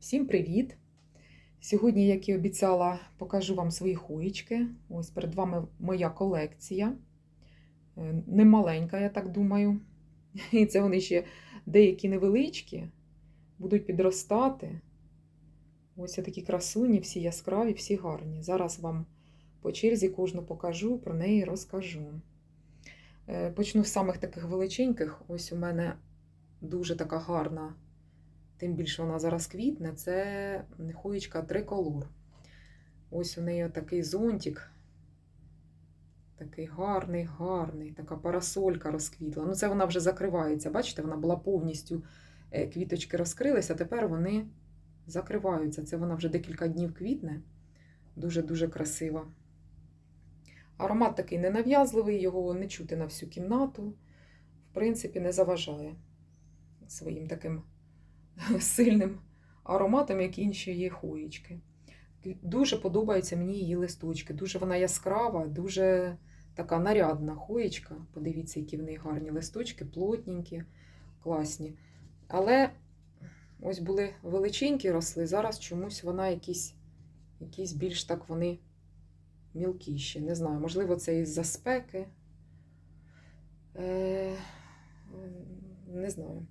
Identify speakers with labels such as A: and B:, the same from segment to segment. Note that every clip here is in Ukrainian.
A: Всім привіт! Сьогодні, як і обіцяла, покажу вам свої хуєчки. Ось перед вами моя колекція. Е, Немаленька, я так думаю. І це вони ще деякі невеличкі, будуть підростати. Ось такі красуні, всі яскраві, всі гарні. Зараз вам по черзі кожну покажу, про неї розкажу. Е, Почну з самих таких величеньких. Ось у мене дуже така гарна тим більше вона зараз квітне, це хоєчка триколор. Ось у неї такий зонтик. Такий гарний, гарний, така парасолька розквітла. Ну, це вона вже закривається. Бачите, вона була повністю е, квіточки розкрилися, а тепер вони закриваються. Це вона вже декілька днів квітне. Дуже-дуже красива. Аромат такий ненав'язливий, його не чути на всю кімнату. В принципі, не заважає своїм таким сильним ароматом, як інші її хуєчки. Дуже подобаються мені її листочки. Дуже вона яскрава, дуже така нарядна хуєчка. Подивіться, які в неї гарні листочки, плотненькі, класні. Але ось були величенькі росли, зараз чомусь вона якісь, якісь більш так вони мілкіші. Не знаю, можливо, це із-за спеки. Е, Не знаю.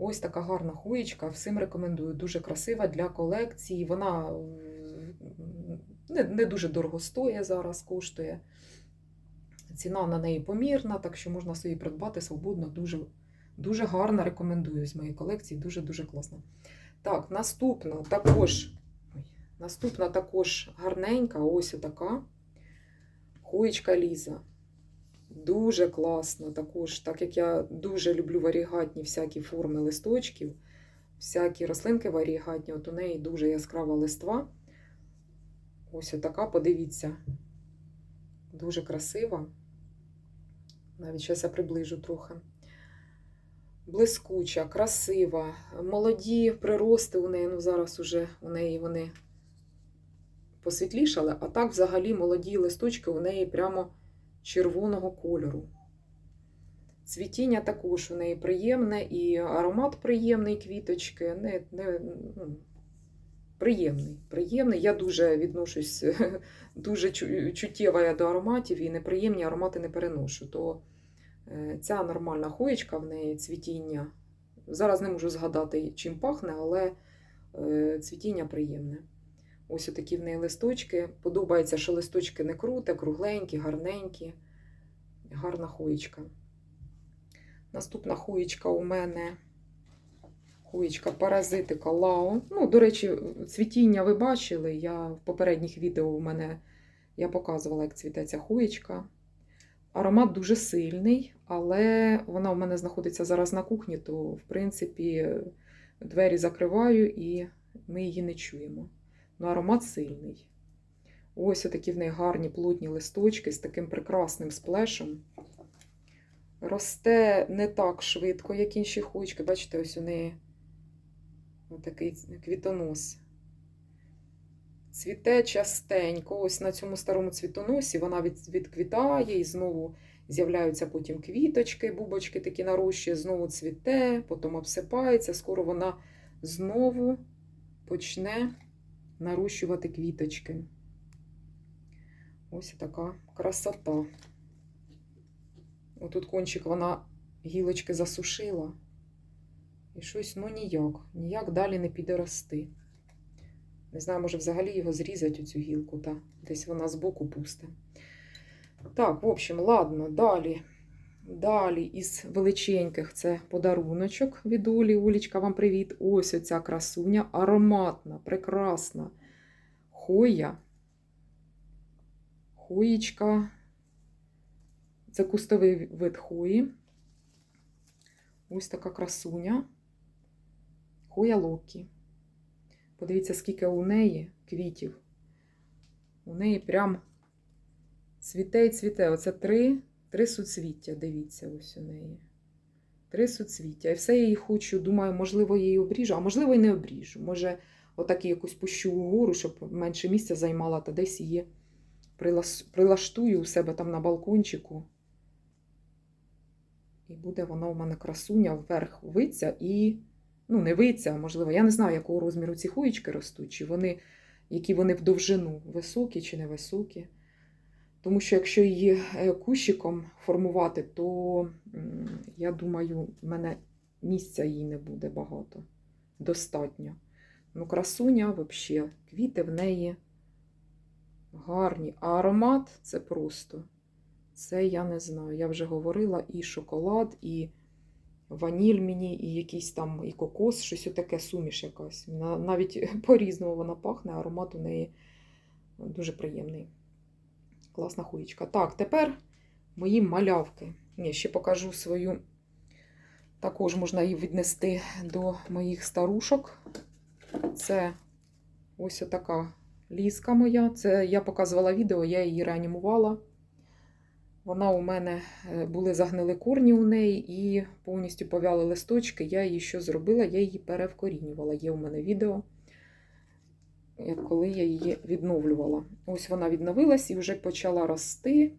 A: Ось така гарна хуєчка. Всім рекомендую. Дуже красива для колекції. Вона не, не дуже дорого стоїть зараз, коштує. Ціна на неї помірна, так що можна собі придбати свободно. Дуже дуже гарна. Рекомендую з моєї колекції. Дуже-дуже класна. Так, наступна також ой, наступна також гарненька, ось така хуєчка Ліза. Дуже класно також, так як я дуже люблю варігатні всякі форми листочків, всякі рослинки варігатні, от у неї дуже яскрава листва. Ось така, подивіться, дуже красива. Навіть зараз я приближу трохи. Блискуча, красива, молоді прирости у неї, ну зараз уже у неї вони посвітлішали, а так взагалі молоді листочки у неї прямо червоного кольору. Цвітіння також у неї приємне, і аромат приємний квіточки. Не, не, ну, Приємний. приємний. Я дуже відношусь, дуже чуттєва я до ароматів і неприємні аромати не переношу. То ця нормальна хоєчка в неї цвітіння. Зараз не можу згадати, чим пахне, але цвітіння приємне. Ось такі в неї листочки. Подобається, що листочки не круте, кругленькі, гарненькі. Гарна хуєчка. Наступна хуєчка у мене хуєчка паразитика Лао. Ну, до речі, цвітіння ви бачили. Я в попередніх відео у мене я показувала, як цвіте ця хуєчка. Аромат дуже сильний, але вона у мене знаходиться зараз на кухні, то, в принципі, двері закриваю і ми її не чуємо. Ну, аромат сильний. Ось такі в неї гарні плотні листочки з таким прекрасним сплешем. Росте не так швидко, як інші хуйчки. Бачите, ось у неї такий квітонос. Цвіте частенько. Ось на цьому старому цвітоносі вона від, відквітає і знову з'являються потім квіточки, бубочки такі нарощує, знову цвіте, потім обсипається. Скоро вона знову почне нарощувати квіточки. Ось така красота. Отут кончик вона гілочки засушила. І щось, ну ніяк, ніяк далі не піде рости. Не знаю, може взагалі його зрізати, цю гілку, та десь вона збоку пусте. Так, в общем, ладно, далі. Далі із величеньких це подаруночок від Олі. Олічка, вам привіт. Ось оця красуня, ароматна, прекрасна хоя. Хоїчка. Це кустовий вид хої. Ось така красуня. Хоя Локі. Подивіться, скільки у неї квітів. У неї прям цвіте і цвіте. Оце три, три суцвіття, дивіться, ось у неї. Три суцвіття. І все я її хочу, думаю, можливо, я її обріжу, а можливо, і не обріжу. Може, отак якусь пущу угору, щоб менше місця займала, та десь її прилаштую у себе там на балкончику. І буде вона у мене красуня вверх виться і ну, не виця, можливо, я не знаю, якого розміру ці хуєчки ростуть, чи вони, які вони в довжину, високі чи невисокі. Тому що якщо її е, кущиком формувати, то я думаю, в мене місця їй не буде багато. Достатньо. Ну, красуня, взагалі, квіти в неї гарні. А аромат це просто. Це я не знаю. Я вже говорила і шоколад, і ваніль мені, і якийсь там і кокос, щось отаке суміш якась. Навіть по-різному вона пахне, аромат у неї дуже приємний. Класна хуєчка. Так, тепер мої малявки. Ні, ще покажу свою. Також можна її віднести до моїх старушок. Це ось така ліска моя. Це я показувала відео, я її реанімувала. Вона у мене е, були загнили корні у неї і повністю повяли листочки. Я її що зробила? Я її перевкорінювала. Є у мене відео, коли я її відновлювала. Ось вона відновилась і вже почала рости.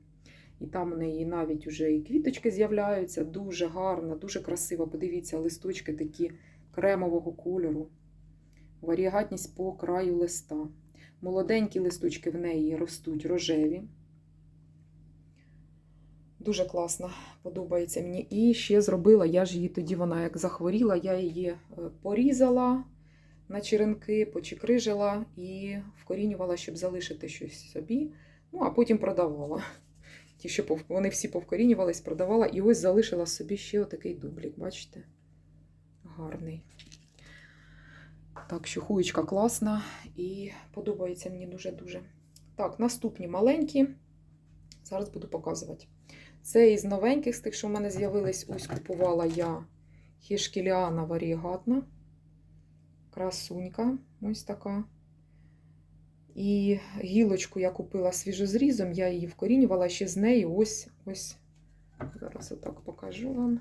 A: І там у неї навіть вже і квіточки з'являються. Дуже гарно, дуже красиво. Подивіться, листочки такі кремового кольору. Варігатність по краю листа. Молоденькі листочки в неї ростуть рожеві. Дуже класно, подобається мені. І ще зробила, я ж її тоді, вона як захворіла, я її е, порізала на черенки, почекрижила і вкорінювала, щоб залишити щось собі. Ну, а потім продавала. Ті, що вони всі повкорінювались, продавала. І ось залишила собі ще отакий дублік, бачите? Гарний. Так що хуєчка класна і подобається мені дуже-дуже. Так, наступні маленькі. Зараз буду показувати. Це із новеньких, з тих, що в мене з'явились, ось купувала я хішкіліана варігатна. Красунька, ось така. І гілочку я купила свіжозрізом, я її вкорінювала ще з неї ось ось. Зараз отак покажу вам.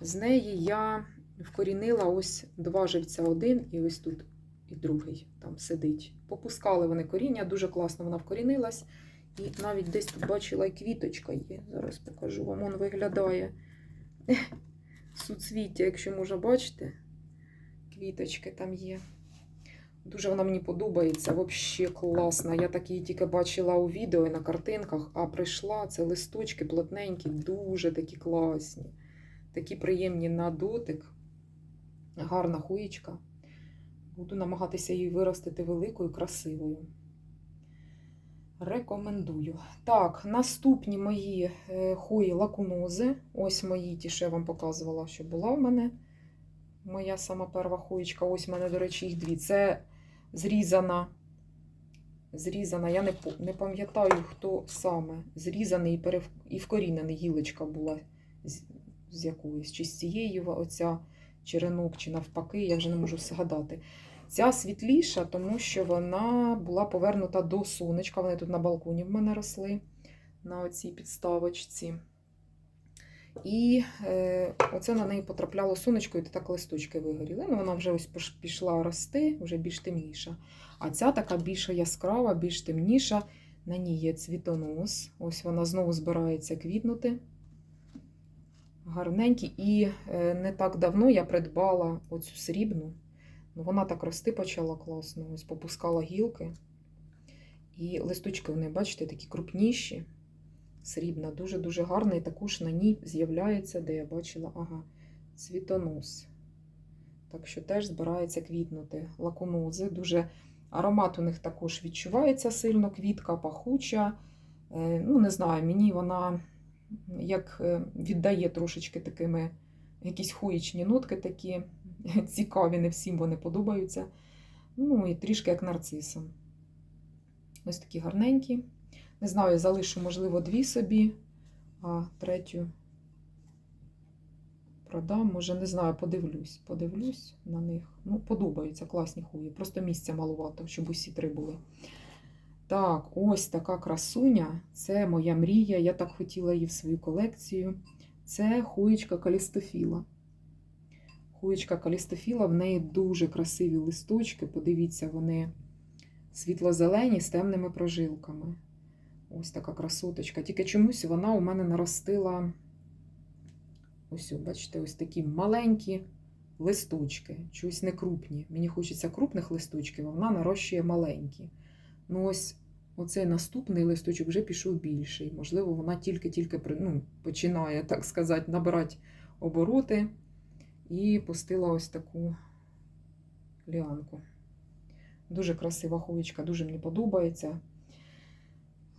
A: З неї я вкорінила ось два живця один, і ось тут і другий там сидить. Попускали вони коріння, дуже класно вона вкорінилась. І навіть десь тут бачила і квіточка є. Зараз покажу вам. Он виглядає суцвіття, якщо можна бачити. Квіточки там є. Дуже вона мені подобається, взагалі класна. Я так її тільки бачила у відео і на картинках, а прийшла це листочки плотненькі, дуже такі класні, такі приємні на дотик. Гарна хуєчка. Буду намагатися її виростити великою, красивою. Рекомендую. Так, наступні мої е, хуї лакунози. Ось мої, ті, що я вам показувала, що була в мене. Моя сама перша хуєчка. Ось в мене, до речі, їх дві. Це зрізана. Зрізана, я не, не пам'ятаю, хто саме. Зрізаний і, перев... і вкорінений гілочка була з, з якоїсь. Чи з цієї оця черенок, чи навпаки, я вже не можу згадати. Ця світліша, тому що вона була повернута до сонечка. Вони тут на балконі в мене росли на оцій підставочці. І е, оце на неї потрапляло сонечко, і так листочки вигоріли. Ну, вона вже ось пішла рости, вже більш темніша. А ця така більш яскрава, більш темніша. На ній є цвітонос. Ось вона знову збирається квітнути. Гарненькі. І е, не так давно я придбала оцю срібну. Ну, вона так рости почала класно. Ось попускала гілки. І листочки вони, бачите, такі крупніші. Срібна, дуже-дуже гарна. І також на ній з'являється, де я бачила, ага, цвітонос. Так що теж збирається квітнути. Лакунози. Дуже аромат у них також відчувається сильно, квітка пахуча. Е, Ну, не знаю, мені вона як е, віддає трошечки такими якісь хуїчні нотки такі цікаві, не всім вони подобаються. Ну і трішки як нарциса. Ось такі гарненькі. Не знаю, залишу, можливо, дві собі, а третю продам. Може, не знаю, подивлюсь. Подивлюсь на них. Ну, подобаються, класні хуї. Просто місця малувато, щоб усі три були. Так, ось така красуня. Це моя мрія. Я так хотіла її в свою колекцію. Це хуєчка калістофіла. Хуєчка калістофіла, в неї дуже красиві листочки. Подивіться, вони світло-зелені з темними прожилками. Ось така красоточка. Тільки чомусь вона у мене наростила ось, бачите, ось такі маленькі листочки, чогось не крупні. Мені хочеться крупних листочків, а вона нарощує маленькі. Ну, ось оцей наступний листочок вже пішов більший. Можливо, вона тільки-тільки ну, починає, так сказати, набирати обороти і пустила ось таку ліанку. Дуже красива хуєчка, дуже мені подобається.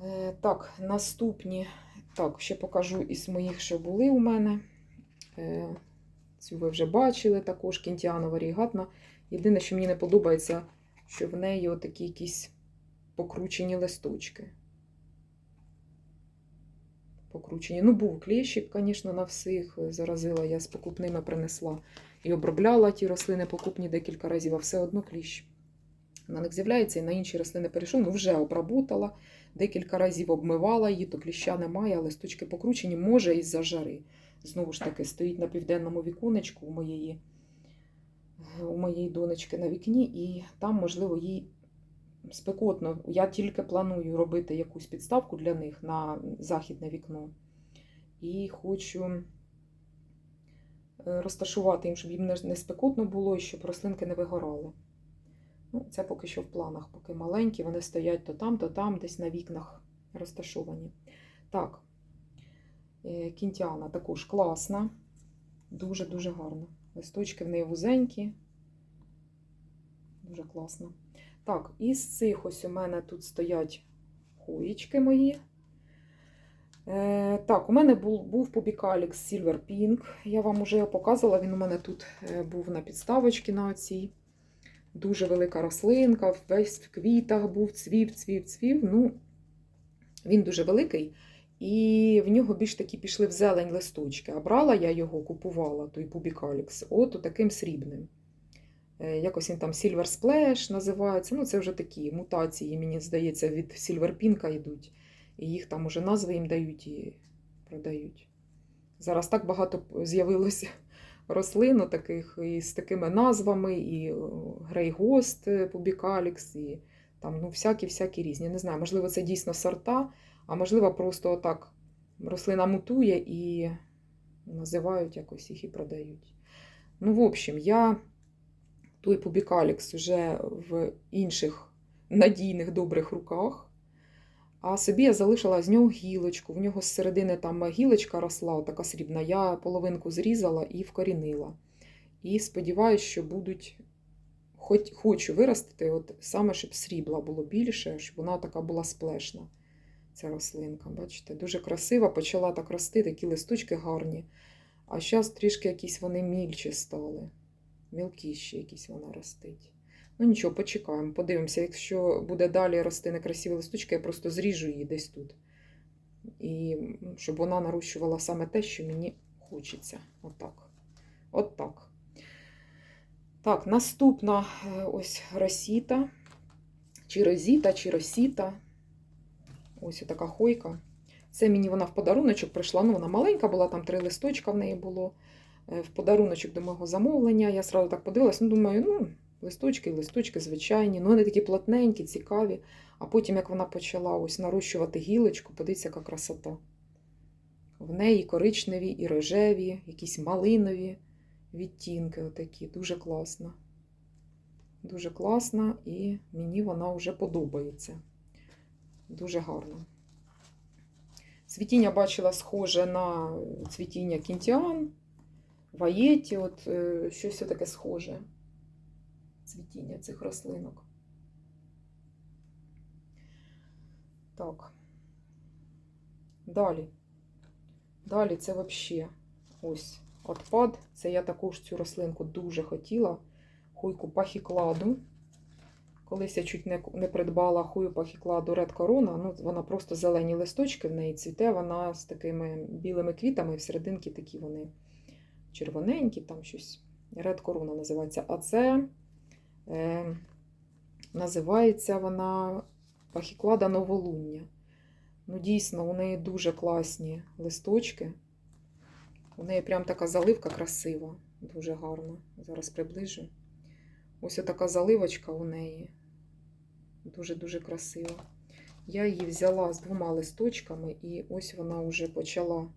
A: Е, так, наступні. Так, ще покажу із моїх, що були у мене. Е, цю ви вже бачили також кінтіанова варігатна. Єдине, що мені не подобається, що в неї отакі якісь покручені листочки. Покручені. Ну, був клещик, звісно, на всіх. Заразила, я з покупними принесла і обробляла ті рослини покупні декілька разів, а все одно кліщ. На них з'являється і на інші рослини перейшов. Ну, вже обработала, декілька разів обмивала її, то кліща немає, а листочки покручені, може, із-за жари. Знову ж таки, стоїть на південному віконечку у моєї, у моєї донечки на вікні, і там, можливо, їй спекотно. Я тільки планую робити якусь підставку для них на західне вікно. І хочу е, розташувати їм, щоб їм не спекотно було і щоб рослинки не вигорали. Ну, це поки що в планах, поки маленькі, вони стоять то там, то там, десь на вікнах розташовані. Так, е, кінтіана також класна, дуже-дуже гарна. Листочки в неї вузенькі. Дуже класно. Так, із цих ось у мене тут стоять хоїчки мої. Е, так, у мене був, був Побікалікс Silver Pink. Я вам уже показувала. Він у мене тут е, був на підставочці на оцій. Дуже велика рослинка, весь в квітах був, цвів, цвів, цвів. Ну, він дуже великий. І в нього більш такі пішли в зелень листочки. А брала я його, купувала, той Побікалікс, от таким срібним. Е, Якось він там Silver Splash називається. Ну, це вже такі мутації, мені здається, від Silver Pink йдуть. І їх там уже назви їм дають і продають. Зараз так багато з'явилося рослин таких із такими назвами, і Grey Ghost Побікалікс, і там ну, всякі-всякі різні. Не знаю, можливо, це дійсно сорта, а можливо, просто отак рослина мутує і називають якось їх і продають. Ну, в общем, я той Побікалікс вже в інших надійних добрих руках. А собі я залишила з нього гілочку. В нього з середини там гілочка росла, така срібна. Я половинку зрізала і вкорінила. І сподіваюся, що будуть, хоч хочу виростити, от саме щоб срібла було більше, щоб вона така була сплешна. Ця рослинка, бачите, дуже красива, почала так рости, такі листочки гарні. А зараз трішки якісь вони мільчі стали. Мілкіші якісь вона ростить. Ну нічого, почекаємо, подивимося. Якщо буде далі рости некрасиві листочки, я просто зріжу її десь тут. І щоб вона нарощувала саме те, що мені хочеться. Отак. Отак. Так, наступна е, ось росіта. Чи розіта, чи росіта. Ось така хойка. Це мені вона в подаруночок прийшла. Ну, вона маленька була, там три листочка в неї було. Е, В подаруночок до мого замовлення. Я сразу так подивилась, ну, думаю, ну, листочки, листочки звичайні. Ну, вони такі плотненькі, цікаві. А потім, як вона почала ось нарощувати гілочку, подивіться, яка красота. В неї коричневі і рожеві, якісь малинові відтінки. Отакі. Дуже класно. Дуже класна, і мені вона вже подобається. Дуже гарно. Цвітіння бачила схоже на цвітіння кінтіан, ваєті, от е, щось таке схоже. Цвітіння цих рослинок. Так. Далі. Далі це взагалі ось отпад. Це я також цю рослинку дуже хотіла. Хуйку пахікладу. Колись я чуть не, не придбала хую пахікладу Red Corona. Ну, вона просто зелені листочки в неї цвіте, вона з такими білими квітами, всерединки такі вони червоненькі, там щось. Red Corona називається. А це називається вона пахіклада новолуння. Ну, дійсно, у неї дуже класні листочки. У неї прям така заливка красива, дуже гарна. Зараз приближу. Ось така заливочка у неї. Дуже-дуже красива. Я її взяла з двома листочками, і ось вона вже почала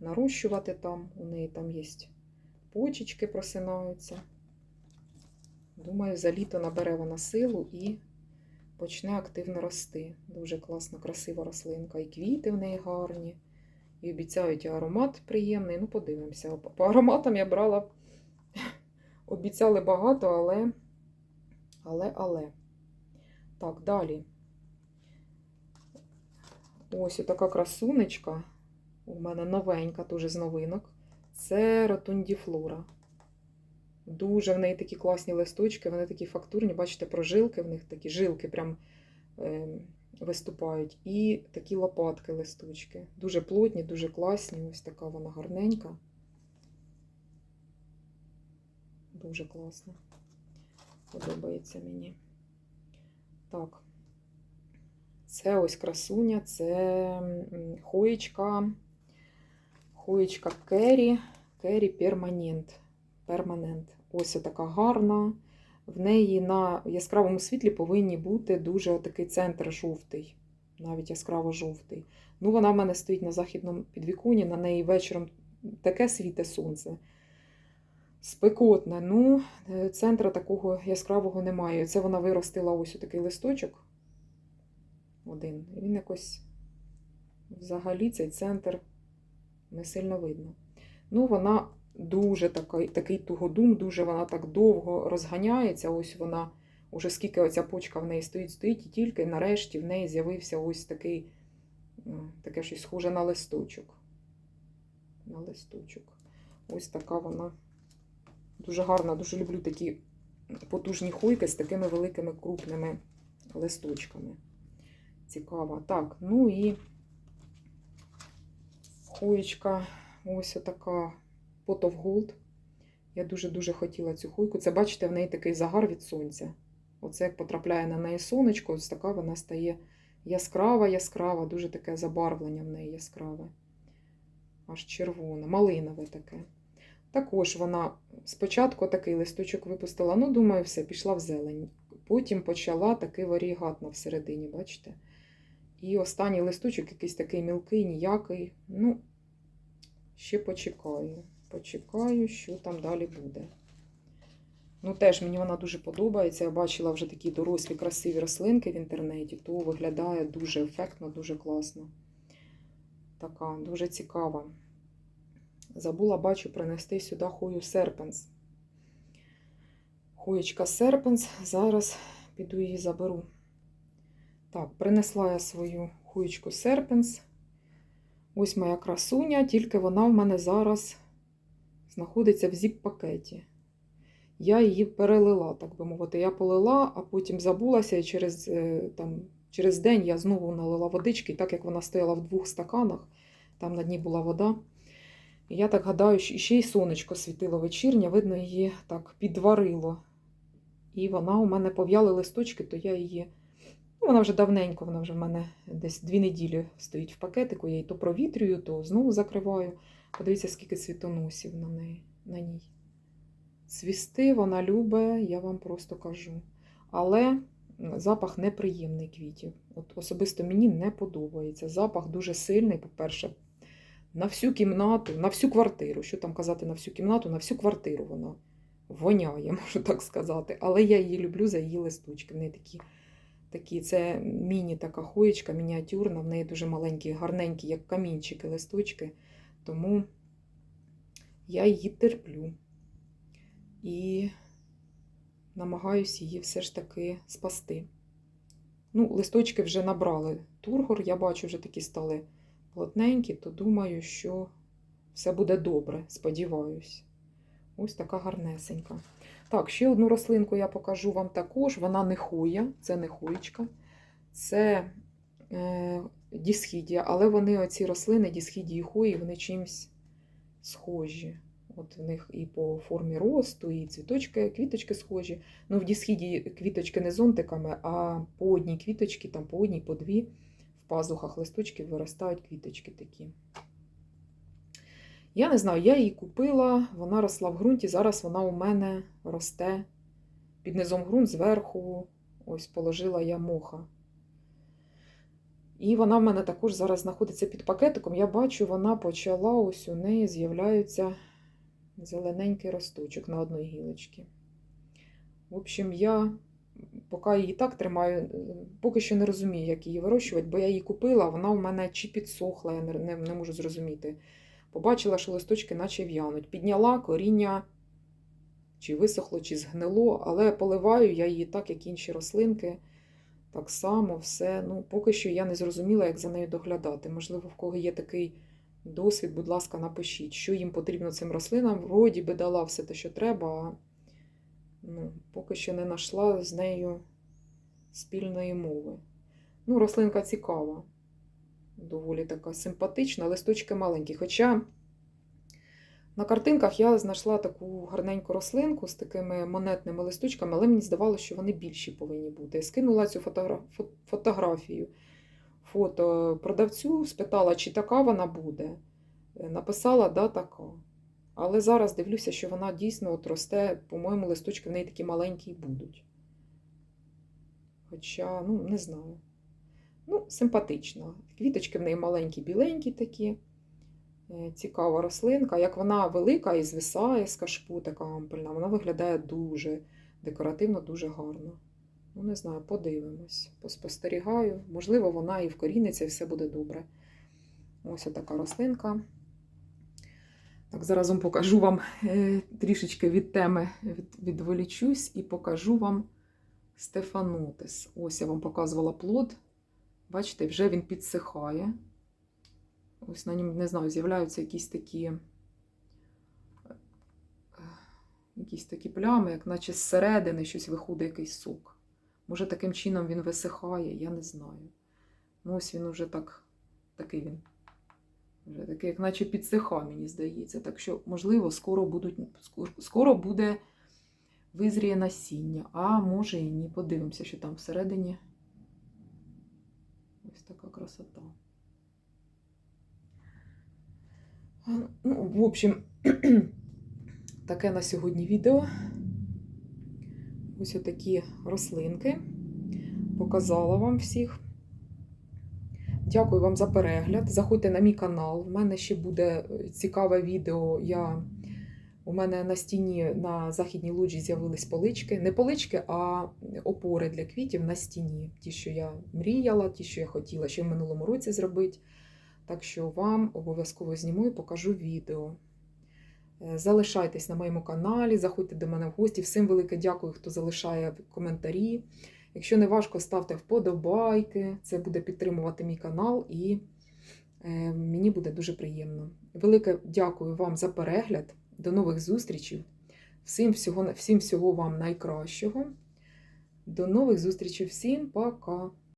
A: нарощувати там. У неї там є почечки просинаються. Думаю, за літо набере вона силу і почне активно рости. Дуже класна, красива рослинка. І квіти в неї гарні. І обіцяють і аромат приємний. Ну, подивимося. По ароматам я брала, обіцяли багато, але, але, але. Так, далі. Ось така красунечка. У мене новенька, теж з новинок. Це ротундіфлора. Дуже в неї такі класні листочки, вони такі фактурні, бачите, прожилки в них такі жилки прям е, виступають. І такі лопатки листочки. Дуже плотні, дуже класні. Ось така вона гарненька. Дуже класно. Подобається мені. Так. Це ось красуня, це хоєчка. Хоєчка Керрі. Керрі перманент. Перманент. Ось така гарна. В неї на яскравому світлі повинні бути дуже такий центр жовтий, навіть яскраво жовтий. Ну, вона в мене стоїть на західному підвіконі, на неї вечором таке світе сонце. Спекотне. Ну, е, центра такого яскравого немає. Це вона виростила ось такий листочок. Один. Він якось взагалі цей центр не сильно видно. Ну, вона дуже такий, такий тугодум, дуже вона так довго розганяється. Ось вона, уже скільки оця почка в неї стоїть, стоїть, і тільки нарешті в неї з'явився ось такий, таке щось схоже на листочок. На листочок. Ось така вона дуже гарна, дуже люблю такі потужні хуйки з такими великими крупними листочками. Цікава. Так, ну і хуєчка ось така Pot of Gold. Я дуже-дуже хотіла цю хуйку. Це, бачите, в неї такий загар від сонця. Оце як потрапляє на неї сонечко, ось така вона стає яскрава, яскрава, дуже таке забарвлення в неї яскраве. Аж червоне, малинове таке. Також вона спочатку такий листочок випустила, ну, думаю, все, пішла в зелень. Потім почала такий варігат на всередині, бачите? І останній листочок якийсь такий мілкий, ніякий. Ну, ще почекаю. Почекаю, що там далі буде. Ну, теж мені вона дуже подобається. Я бачила вже такі дорослі, красиві рослинки в інтернеті, то виглядає дуже ефектно, дуже класно. Така, дуже цікава. Забула, бачу, принести сюди хою серпенс. Хуєчка серпенс. Зараз піду її заберу. Так, принесла я свою хуєчку серпенс. Ось моя красуня, тільки вона в мене зараз знаходиться в зіп-пакеті. Я її перелила, так би мовити. Я полила, а потім забулася, і через, е, там, через день я знову налила водички, так як вона стояла в двох стаканах, там на дні була вода. І я так гадаю, що ще й сонечко світило вечірнє, видно, її так підварило. І вона у мене пов'яли листочки, то я її. Ну, вона вже давненько, вона вже в мене десь дві неділі стоїть в пакетику, я її то провітрюю, то знову закриваю. Подивіться, скільки цвітоносів на неї, на ній. Цвісти вона любить, я вам просто кажу. Але запах неприємний квітів. От Особисто мені не подобається. Запах дуже сильний, по-перше, на всю кімнату, на всю квартиру. Що там казати на всю кімнату, на всю квартиру вона воняє, можу так сказати. Але я її люблю за її листочки. В неї такі, такі це міні така хоєчка, мініатюрна, в неї дуже маленькі, гарненькі, як камінчики, листочки. Тому я її терплю і намагаюся її все ж таки спасти. Ну, листочки вже набрали тургор, я бачу, вже такі стали плотненькі, то думаю, що все буде добре, сподіваюсь. Ось така гарнесенька. Так, ще одну рослинку я покажу вам також. Вона не хуя, це не хуєчка. Це е, дісхідія, але вони, оці рослини, дісхідії і хуї, вони чимось схожі. От в них і по формі росту, і цвіточки, квіточки схожі. Ну, в дісхіді квіточки не зонтиками, а по одній квіточці, там по одній, по дві, в пазухах листочків виростають квіточки такі. Я не знаю, я її купила, вона росла в ґрунті. Зараз вона у мене росте під низом ґрунт, зверху ось положила я моха. І вона в мене також зараз знаходиться під пакетиком. Я бачу, вона почала, ось у неї з'являється зелененький росточок на одній гілочці. В общем, я поки її так тримаю, поки що не розумію, як її вирощувати, бо я її купила, вона у мене чи підсохла, я не, не, не можу зрозуміти. Побачила, що листочки наче в'януть. Підняла коріння, чи висохло, чи згнило, але поливаю я її так, як інші рослинки. Так само все. Ну, поки що я не зрозуміла, як за нею доглядати. Можливо, в кого є такий досвід, будь ласка, напишіть, що їм потрібно цим рослинам. Вроді би дала все те, що треба, а ну, поки що не знайшла з нею спільної мови. Ну, рослинка цікава, доволі така симпатична, листочки маленькі. Хоча на картинках я знайшла таку гарненьку рослинку з такими монетними листочками, але мені здавалося, що вони більші повинні бути. Я скинула цю фотогра... фо- фотографію фото продавцю, спитала, чи така вона буде. Е, Написала, да, така. Але зараз дивлюся, що вона дійсно от росте, по-моєму, листочки в неї такі маленькі й будуть. Хоча, ну, не знаю. Ну, симпатична. Квіточки в неї маленькі, біленькі такі. Е, Цікава рослинка. Як вона велика і звисає з кашпу, така ампельна, вона виглядає дуже декоративно, дуже гарно. Ну, не знаю, подивимось, поспостерігаю. Можливо, вона і вкоріниться, і все буде добре. Ось така рослинка. Так, зараз вам покажу вам е, трішечки від теми від, відволічусь і покажу вам Стефанотис. Ось я вам показувала плод. Бачите, вже він підсихає. Ось на ньому, не знаю, з'являються якісь такі е, якісь такі плями, як наче зсередини щось виходить якийсь сок. Може, таким чином він висихає, я не знаю. Ну, ось він уже так, такий він. Вже такий, як наче підсиха, мені здається. Так що, можливо, скоро, будуть, скоро, скоро буде визріє насіння. А може і ні. Подивимося, що там всередині. Ось така красота. Ну, в общем, таке на сьогодні відео. Ось отакі рослинки. Показала вам всіх. Дякую вам за перегляд. Заходьте на мій канал. У мене ще буде цікаве відео. Я... У мене на стіні на західній лоджі з'явились полички. Не полички, а опори для квітів на стіні. Ті, що я мріяла, ті, що я хотіла ще в минулому році зробити. Так що вам обов'язково зніму і покажу відео. Е, Залишайтесь на моєму каналі, заходьте до мене в гості. Всім велике дякую, хто залишає коментарі. Якщо не важко, ставте вподобайки. Це буде підтримувати мій канал і е, мені буде дуже приємно. Велике дякую вам за перегляд. До нових зустрічей. Всім всього, всім всього вам найкращого. До нових зустрічей. Всім пока!